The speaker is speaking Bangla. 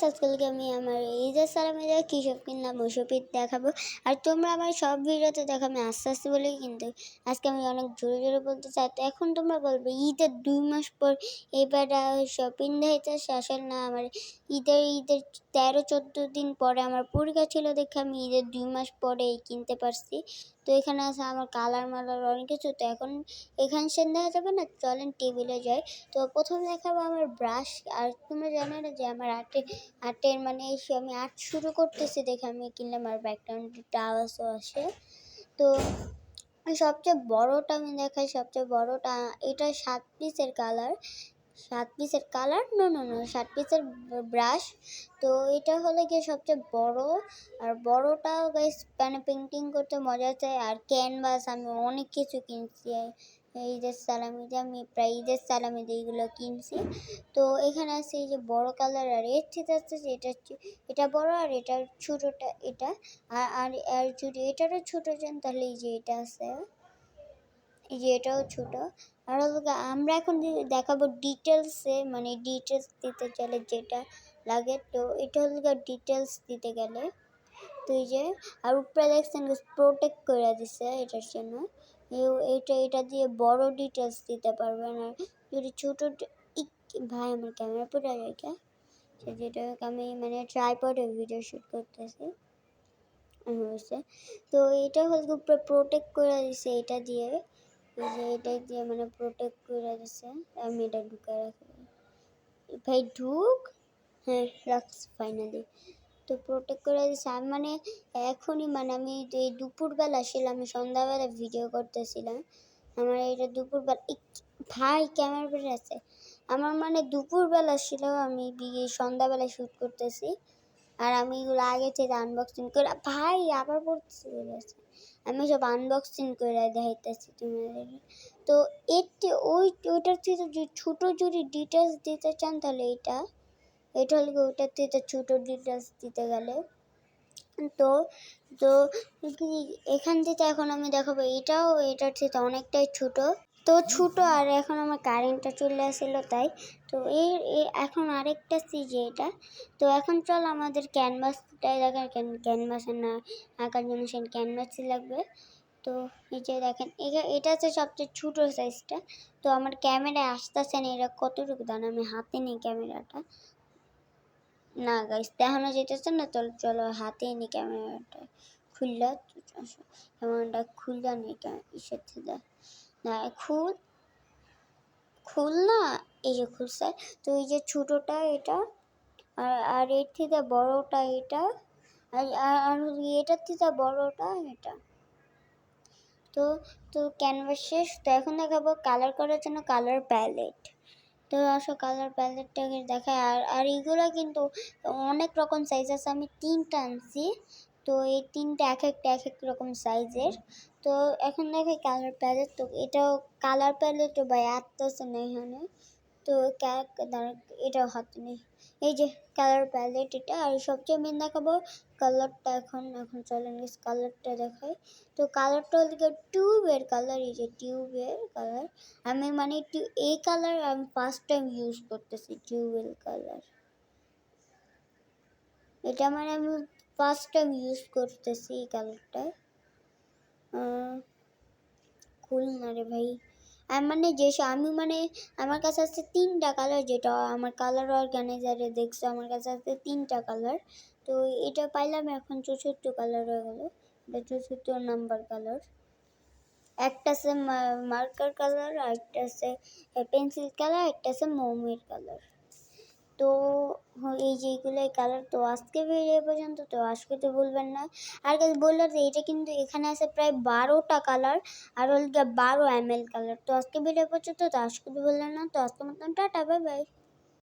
গাইস আজকালকে আমি আমার ঈদের সালামে দেওয়া কী সব কিনলাম ওসবই দেখাবো। আর তোমরা আমার সব ভিডিওতে দেখো, আমি আস্তে আস্তে বলেই কিন্তু আজকে আমি অনেক জোরে জোরে বলতে চাই। তো এখন তোমরা বলবে, ঈদের দুই মাস পর এবার শপিং হইতে আসলে না। আমার ঈদের ঈদের তেরো, চোদ্দ দিন পরে আমার পরীক্ষা ছিল দেখে আমি ঈদের দুই মাস পরে কিনতে পারছি। তো এখানে আছে আমার কালার মালার অনেক কিছু। তো এখন এখানে সেন দেখা যাবে না, চলেন টেবিলে যাই। তো প্রথমে দেখাবো আমার ব্রাশ আর তোমরা জানো না যে আমার আর্টে আর্টের মানে এসে আমি আর্ট শুরু করতেছি দেখে আমি কিনলাম আর ব্যাকগ্রাউন্ডে আওয়াজও আসে তো সবচেয়ে বড়টা আমি দেখাই, সবচেয়ে বড়টা এটা সাত পিসের কালার সাত পিসের কালার নো নো নো সাত পিসের ব্রাশ তো এটা হলো গিয়ে সবচেয়ে বড়। আর বড়টা গাইস মানে পেন্টিং করতে মজা চাই। আর ক্যানভাস আমি অনেক কিছু কিনছি। ঈদের সালামি সালামিতে আমি প্রায় ঈদের সালামিতে এইগুলো কিনছি। তো এখানে আছে এই যে বড় কালার আর এর থেকে আছে যে এটা এটা বড় আর এটা ছোটোটা এটা। আর আর আর যদি এটারও ছোটো চান তাহলে এই যে এটা আছে। যে এটাও ছোট। আর আমরা এখন দেখাবো ডিটেলসে মানে ডিটেলস দিতে চলে যেটা লাগে, তো এটা হলো ডিটেলস দিতে গেলে। তো এই যে, আর উপরে দেখছেন প্রোটেক্ট করে দিছে এটার জন্য। এটা এটা দিয়ে বড় ডিটেলস দিতে পারবেন। আর যদি ছোটো ভাই আমার ক্যামেরা যায় কে যেটা আমি মানে ট্রাইপডে ভিডিও শ্যুট করতেছি। হয়েছে। তো এটা হল উপরে প্রোটেক্ট করে দিছে, এটা দিয়ে। যে এটা মানে প্রোটেক্ট করে দিছে, আমি এটা ঢুকে রাখি ভাই ঢুক হ্যাঁ রাখস ফাইনালি তো প্রোটেক্ট করে দিছে, আমি মানে এখনই মানে আমি এই দুপুরবেলা ছিলাম আমি সন্ধ্যাবেলা ভিডিও করতেছিলাম, আমার এটা দুপুরবেলা ভাই ক্যামেরা আছে। আমার মানে দুপুরবেলা ছিল আমি সন্ধ্যাবেলা শ্যুট করতেছি। আর আমি এগুলো আগে থেকে আনবক্সিং করে ভাই, আবার পড়তেছি আমি সব আনবক্সিং করে দেখাইতেছি তোমাদের তো এতে ওই ওইটার থেকে যদি ছোটো যদি ডিটেলস দিতে চান তাহলে এটা। এটা হলে ওইটার থেকে ছোটো ডিটেলস দিতে গেলে। তো তো এখান থেকে এখন আমি দেখাবো এটাও, এটার থেকে অনেকটাই ছোট। তো ছোট আর এখন আমার কারেন্টটা চলে আসলো তাই। তো এই এখন আরেকটা সিজে এটা। তো এখন চল আমাদের ক্যানভাসটাই দেখার। ক্যানভাসের না, আঁকার জন্য সে ক্যানভাসই লাগবে। তো এই যে দেখেন এটা এটা হচ্ছে সবচেয়ে ছোটো সাইজটা তো আমার ক্যামেরায় আসতেছে না এটা কতটুকু দান আমি হাতে নিই ক্যামেরাটা না গাইস দেখানো যেতেছে না, চলো চলো হাতে নি ক্যামেরাটা খুললা ক্যামেরাটা খুললা নেই ইসের না খুল খুল না? এই যে খুলছে তো এই যে ছোটোটা এটা, আর আর এর থেকে বড়টা এটা, আর আর এটার থেকে বড়টা এটা। তো তো ক্যানভাস শেষ। তো এখন দেখাবো কালার করার জন্য কালার প্যালেট তো আসো কালার প্যালেটটাকে দেখায় আর আর এইগুলো কিন্তু অনেক রকম সাইজ আছে। আমি তিনটা আনছি। তো এই তিনটা এক একটা, এক এক রকম সাইজের তো এখন দেখে কালার প্যালেট তো এটাও কালার প্যালেটও ভাই আসতেছে না এখানে। তো এটাও হাতে নেই। এই যে কালার প্যালেট এটা, আর সবচেয়ে মেন দেখাবো কালারটা এখন এখন চলেন কালারটা দেখাই। তো কালারটা হলো টিউবের কালার এই যে টিউবের কালার আমি মানে এই কালার আমি ফার্স্ট টাইম ইউজ করতেছি টিউবের কালার এটা মানে আমি ফার্স্ট টাইম ইউজ করতেছি এই কালারটা খুল না রে ভাই আর মানে যে আমি মানে আমার কাছে আছে তিনটা কালার যেটা আমার কালার অর্গানাইজারে দেখছ আমার কাছে আছে তিনটা কালার তো এটা পাইলাম এখন চতুর্থ কালার হয়ে গেল এটা চতুর্থ নাম্বার কালার একটা আছে মার্কার কালার আর একটা আছে পেন্সিল কালার একটা আছে মোমের কালার তো এই যে কালার তো আজকে ভিডিও পর্যন্ত, তো আজকে তো বলবেন না। আর কাছে বলল যে, এটা কিন্তু এখানে আছে প্রায় বারোটা কালার আর হল বারো এম এল কালার তো আজকে ভিডিও পর্যন্ত, তো আজকে বললেন না। তো আজকে মতন টাটা বাই বাই